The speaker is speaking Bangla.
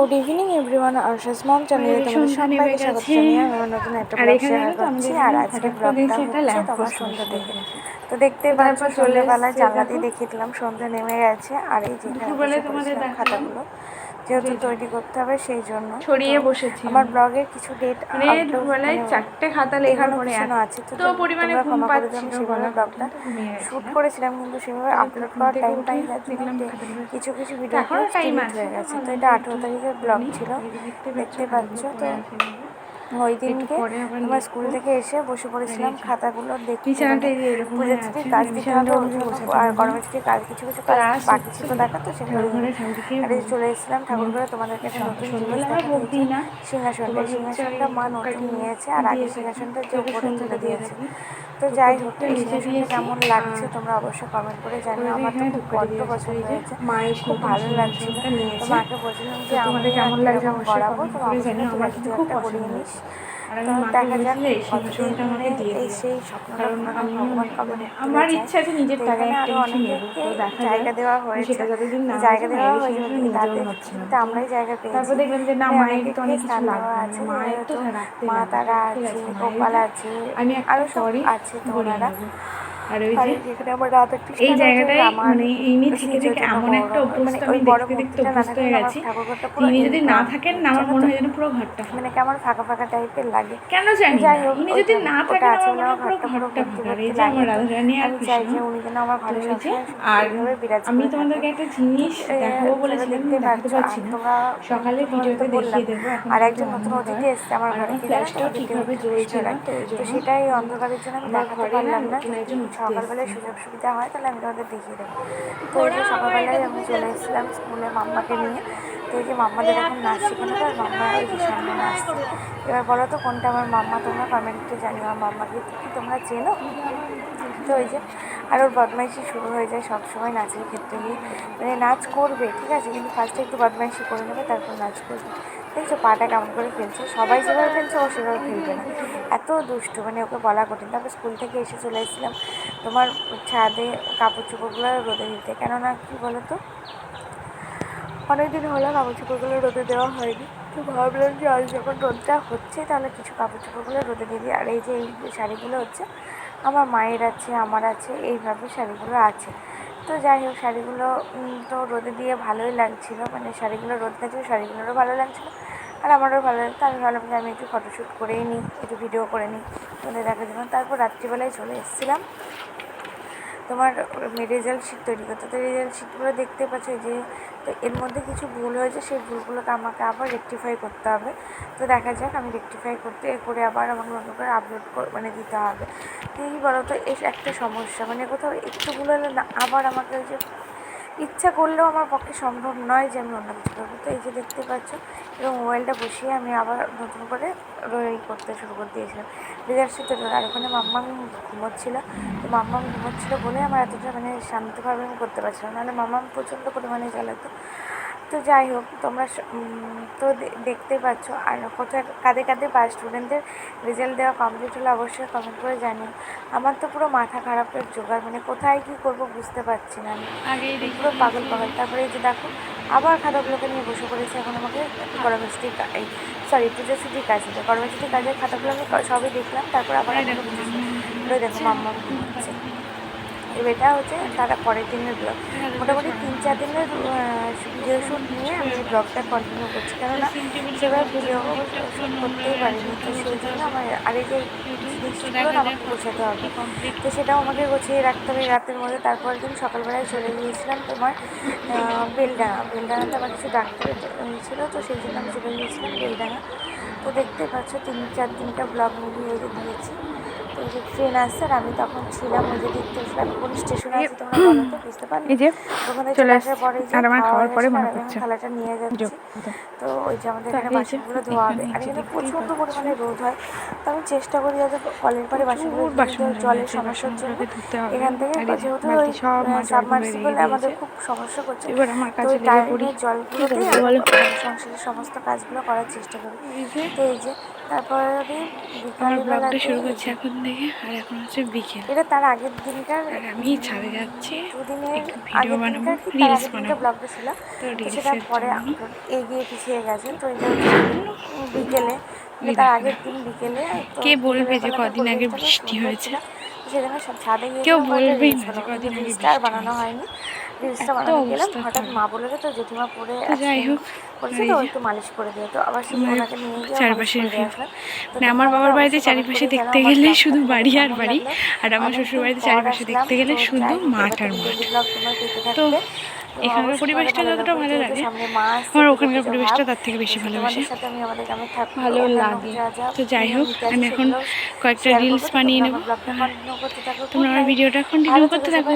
Good evening everyone Asha's mom চ্যানেলে তোমাদের সবাইকে স্বাগত জানাই আমি আমার নতুন একটা আর ব্লগ শেয়ার করছি। আর আজকে ব্লগটা হচ্ছে তোমার সন্ধ্যা দেখে। তো দেখতে পাচ্ছ চলে এসছে জানলাতেই দেখো। দেখিয়ে দিলাম। সন্ধ্যা নেমে গেছে। আর এই যে। খাতাগুলো। যেহেতু তৈরি করতে হবে সেই জন্য। ছড়িয়ে বসেছি। আমার ব্লগে কিছু ডেট মানে চারটে খাতা লেখার পড়ে আছে তো পরিমাণে ঘুম পাচ্ছি না দিও, পাচ্ছিল সেভাবে ব্লগটা শুট করেছিলাম কিন্তু সেভাবে আপলোড করার ঘুম টাইম উঠে পাই না। দেখলাম জন্য খাতাগুলো বসে। কিছু কিছু ভিডিও এখনও টাইম আছে। হয়ে গেছে। তো এটা আঠেরো তারিখের ব্লগ ছিল। দেখতে পাচ্ছ তো ওই দিনকে লিখব। স্কুল থেকে এসে বসে পড়েছিলাম খাতাগুলো দেখতে পুজো ছুটির কাজ দিতে হবে আর। গরমের ছুটির কাজ কিছু কিছু কাজ বাকি ছিল দেখা তো সেগুলো আর চলে এসেছিলাম ঠাকুর করে তোমাদেরকে একটা নতুন জিনিস। সিংহাসনটা সিংহাসনটা মা নতুন নিয়েছে আর আগে সিংহাসনটা যে উপরে তুলে দিয়েছে। তো যাই হোক সিংহাসনটা কেমন লাগছে তোমরা অবশ্যই কমেন্ট করে জানিও। আমার তো খুব ধূপকাঠি বড্ড পছন্দ হয়েছে। মায়ের খুব ভালো লাগছে। তো মাকে বলছিলাম যে তো আমি তোমাদের আর কেমন লাগছে করাবো তো জানিও, কিছু একটা করিয়ে নিস। দেখা যাক বলেছিলে এই সিংহাসনটা আমাকে কতদিন দিয়ে এই সেই স্বপ্নটা কারণ ভগবান মানে- কবে মানে আমার ইচ্ছা আছে নিজের টাকায় একটা আরও তো দেখা জায়গা দেওয়া হয়েছে। যতদিন না জায়গা দেওয়া হয়েছে সিংহাসনে কিন্তু নিজেও তাদের হচ্ছে আমরাই জায়গা পেয়েছি। তারপর দেখলাম যে না মানে মায়ের তো অনেক কিছু স্থান লাগবে আছে মায়ের তো মা তারা আছে গোপাল আছে আমি আরও আরও সরি আছে তো ওনারা। আর ওই যে রাধা এই আমার মানে ইনি থেকে থেকে এমন একটা অভ্যস্ত মানে আমি দেখতে দেখতে অভ্যস্ত হয়ে গেছি তিনি যদি না থাকেন না আমার মনে হয় যেন পুরো ঘরটা। মানে কেমন ফাঁকা ফাঁকা টাইপের লাগে কেন জানি ইনি যদি না থাকেন আমার মনে হয় পুরো ঘরটা ঘরটা ফাঁকা এই যে আমার। রাধারানী আর কৃষ্ণ আর আমি তোমাদেরকে একটা জিনিস দেখাবো বলেছিলাম দেখতে দেখাতে পারছি না সকালে ভিডিওতে দেখিয়ে। দেবো আর একজন নতুন অতিথি এসছে আমার ঘরে? ফ্ল্যাশটাও ঠিকভাবে জ্বলছে না তো সেটাই অন্ধকারের জন্য আমি দেখাতে পারলাম না সকালবেলায় সুযোগ সুবিধা হয় তাহলে আমি তোমাদের দেখিয়ে দেবো। তো এই যে সকালবেলায় আমি চলে এসেছিলাম স্কুলে মাম্মাকে নিয়ে। তো এই যে মাম্মাদের এখন নাচ শেখানো তো আর মাম্মা ওই যে সামনে নাচছে। এবার বলো তো কোনটা আমার মাম্মা তোমরা কমেন্টে জানিও। আমার মাম্মাকে কি তোমরা চেনো? তো ওই যে আর ওর বদমাইশি শুরু হয়ে যায় সবসময় নাচের ক্ষেত্রে গিয়ে। মানে নাচ করবে ঠিক আছে? কিন্তু ফার্স্টে একটু বদমাইশি করে নেবে তারপর নাচ করবে। দেখছ পাটা কেমন করে ফেলছে, সবাই যেভাবে ফেলছে ও সেভাবে ফেলবে না। এত দুষ্টু মানে ওকে বলা কঠিন। তারপর স্কুল থেকে এসে চলে এসেছিলাম তোমার ছাদে কাপড় চোপড়গুলো রোদে দিতে। কেননা কী বলো তো অনেকদিন হলো কাপড় চোপড়গুলো রোদে দেওয়া হয়নি। তো ভাবলাম যে আজ যখন রোদটা হচ্ছে, তাহলে কিছু কাপড় চোপড়গুলো রোদে দিয়ে দিই। আর এই যে এই শাড়িগুলো হচ্ছে, আমার মায়ের আছে, আমার আছে, এইভাবে শাড়িগুলো আছে। তো যাই হোক, শাড়িগুলো তো রোদে দিয়ে ভালোই লাগছিল। মানে শাড়িগুলো রোদ গেছিল শাড়িগুলোরও ভালো লাগছিল। আর আমারও ভালো লাগতো আমি ভাবলাম যে আমি একটু ফটোশ্যুট করেই নিই, একটু ভিডিও করে নিই। তোদের দেখার জন্য তারপর রাত্রিবেলায় চলে এসেছিলাম। তোমার রেজাল্ট শিট তৈরি করতে। তো রেজাল্ট শিটগুলো দেখতে পাচ্ছ যে, তো এর মধ্যে কিছু ভুল হয়েছে, সেই ভুলগুলোকে আমাকে আবার রেকটিফাই করতে হবে। তো দেখা যাক, আমি রেকটিফাই করতে করে আবার আমাকে নতুন করে আপলোড মানে দিতে হবে। এই বলো তো, এর একটা সমস্যা মানে কোথাও একটু ভুল হলে না, আবার আমাকে ওই যে ইচ্ছা করলেও আমার পক্ষে সম্ভব নয় যে আমি অন্য কিছু করব। তো এই যে দেখতে পাচ্ছ এবং মোবাইলটা বসিয়ে আমি আবার নতুন করে এই করতে শুরু করে দিয়েছিলাম। রেজাল্ট শিট আর ওখানে মাম্মাম ঘুমোচ্ছিল। তো মাম্মাম ঘুমোচ্ছিল বলে আমার এতটা মানে শান্তভাবে আমি করতে পারছিলাম নাহলে মাম্মাম প্রচণ্ড পরিমাণে চালাতো তো যাই হোক তোমরা তো দেখতে পাচ্ছ। আর কোথায় কাঁদে কাঁদে বা স্টুডেন্টদের রেজাল্ট দেওয়া কমপ্লিট হলে অবশ্যই কমেন্ট করে জানিও। আমার তো পুরো মাথা খারাপের জোগাড় মানে কোথায় কী করব বুঝতে পারছি না আমি। পুরো পাগল পাগল। তারপরে এই যে দেখো আবার খাতাগুলোকে নিয়ে বসে পড়েছে এখন আমাকে করমিষ্টি এই সরি পুজো ছুটির কাজ দিতে করমিষ্টি কাজের খাতাগুলো আমি সবই দেখলাম তারপর আবার দেখো, মাম্মা। ঘুমাচ্ছে এবার এটা হচ্ছে তারা পরের দিনের ব্লগ মোটামুটি তিন, চার দিনের ভিডিও শ্যুট নিয়ে আমি ব্লগটা কন্টিনিউ করছি। কেননা সেবার ভিডিও শ্যুট করতেই পারিনি। তো সেই জন্য আমার এই যে জিনিসগুলো আমাকে গোছাতে হবে। তো সেটাও আমাকে গুছিয়ে রাখতে হবে। রাতের মধ্যে তারপর দিন সকালবেলায় চলে গিয়েছিলাম তোমার বেলডাঙা। বেলডাঙাতে আমার কিছু ডাক্তার ছিল, তো সেই জন্য আমি চলে গিয়েছিলাম বেলডাঙা। তো দেখতে পাচ্ছ, তিন, চার দিনটা ব্লগ মুভি হয়ে দিয়েছি তো যে ট্রেন আসছে আর আমি তখন ছিলাম ওই যে দেখতে ছিলাম কোন স্টেশনে আছে তোমরা বলো তো বুঝতে পারলে? এই যে ওখানে চলে আসার পরে যে আর আমার খাওয়ার পরে মনে আর থালাটা নিয়ে যাচ্ছি। তো ওই যে আমাদের এখানে বাসনগুলো ধোয়া হবে। আর এখানে প্রচণ্ড পরিমাণে রোদ হয় তো আমি চেষ্টা করি যাতে কলের পরে বাসনগুলো বাসন জলের সমস্যার জন্য। এখান থেকে যেহেতু ওই সাবমার্সিবল আমাদের খুব সমস্যা করছে। এবার আমার কাছে লেগে জলগুলোতেই সংসারের সমস্ত কাজগুলো করার চেষ্টা করি। তো এই যে তারপরে ব্লগটা শুরু করছি এখন থেকে আর এখন হচ্ছে বিকেল। এটা তার আগের দিনকার আর আমি ছাদে যাচ্ছি। দুদিনের ভিডিও বানাবো রিলস বানাবো। ব্লগটা ছিল। তো সেটা পরে এগিয়ে পিছিয়ে গেছে। তো এটা বিকেলে। তার আগের দিন বিকেলে। কে বলবে যে কদিন আগে বৃষ্টি হয়েছে? সব ছাদে গিয়ে কেউ বলবেই রিলসটা বানানো হয়নি রিলসটা বানানো গেলাম হঠাৎ মা বলে তো জেঠিমা পরে যাই হোক করেছে তো একটু মালিশ করে তো আবার সেই ওনাকে নিয়ে গিয়ে মানে আমার বাবার বাড়িতে চারিপাশে দেখতে গেলে শুধু বাড়ি আর বাড়ি আর আমার শ্বশুর বাড়িতে চারিপাশে দেখতে গেলে শুধু মাঠ আর মাঠ। তো এখানকার পরিবেশটা যতটা ভালো লাগে আমার ওখানকার পরিবেশটা তার থেকে বেশি ভালোবাসে ভালো লাগে। তো যাই হোক, আমি এখন কয়েকটা তো বানিয়ে নেব। তোমরা আমার ভিডিওটা এখন কন্টিনিউ করতে থাকো